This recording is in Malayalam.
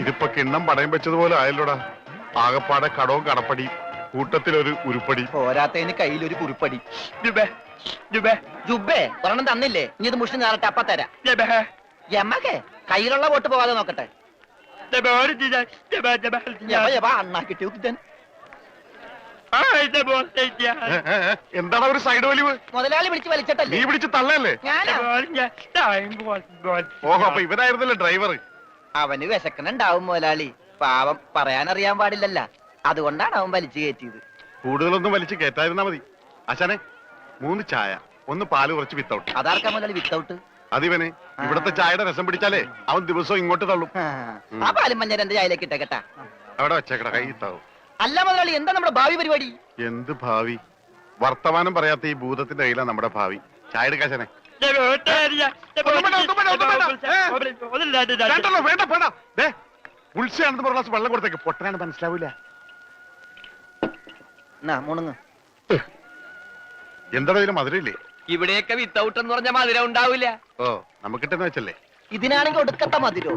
ഇതിപ്പോ കിണ്ണം പടയം വെച്ചതുപോലെ ആയല്ലോടാ. ആകപ്പാടെ കടവും കടപ്പടി കൂട്ടത്തിലൊരു ഉരുപ്പടി. പോരാത്തതിന് കയ്യിലൊരു കുറിപ്പടി ജുബേ ജുബേ. ജുബേ ഒരെണ്ണം തന്നില്ലേ? ഇനി ഇത് മുഷ്ടി നേരട്ടെ അപ്പ തരാം. ജബേ. എമ്മക്കെ കയ്യിലുള്ള വോട്ട് പോവാതെ നോക്കട്ടെ. ജബേ ഒരു ജിജ ജബേ ജബേ. യവ യവ അണ്ണാ കിട്ടിയ ഉദ്ദൻ ആ ഇത് ബോസ്റ്റേറ്റിയ ഏ, ഏ, ഏ, എന്താണ് ഒരു സൈഡ് വലിവ്? മുതലാളി വിളിച്ച് നീ വലിച്ചിട്ടല്ലേ പിടിച്ച് തള്ളല്ലേ? ഞാനാ? ടൈം ഗോൾ ഗോൾ ഓഹോ അപ്പൊ ഇവനായിരുന്നല്ലേ ഡ്രൈവർ അവന് വിശക്കണുണ്ടാവും മുതലാളി പാവം പറയാനറിയാൻ പാടില്ലല്ല. അതുകൊണ്ടാണ് അവൻ വലിച്ചു കയറ്റിയത്. കൂടുതലൊന്നും വലിച്ചു കയറ്റായിരുന്നാ മതി. അച്ഛനെ മൂന്ന് ചായ ഒന്ന് പാൽ കുറച്ച് വിത്തൗട്ട് അതാർക്കാ മുതലാളി വിത്തൗട്ട് അതിവനെ ഇവിടത്തെ ചായയുടെ രസം പിടിച്ചാലേ അവൻ ദിവസവും ഇങ്ങോട്ട് തള്ളും. ആ. പാലും മഞ്ഞ രണ്ട് ചായയിലേക്ക് ഇട്ടേക്കട്ടാ അവിടെ വെച്ചേക്കട കൈ ഇത്താവും. അല്ല മുതലാളി എന്താ നമ്മുടെ ഭാവി പരിപാടി? എന്ത് ഭാവി? വർത്തമാനം പറയാത്ത ഈ ഭൂതത്തിന്റെ കയ്യിലാണ് നമ്മുടെ ഭാവി. ചായ എടുക്കാശനെ വേണ്ടല്ലോ വേണ്ട വേണ്ട. ദേ ഉത്സയാണെന്ന് പറഞ്ഞ വെള്ളം കൊടുത്തേക്ക്. പൊട്ടനാണ് മനസ്സിലാവൂല. എന്താ ഇതിന് മധുരയില്ലേ ഇവിടെയൊക്കെ വിത്തൗട്ട് എന്ന് പറഞ്ഞ മധുരം ഉണ്ടാവില്ല ഓ നമുക്കിട്ടെന്ന് വെച്ചല്ലേ? ഇതിനാണെങ്കിൽ ഒടുക്കത്തെ മതിരോ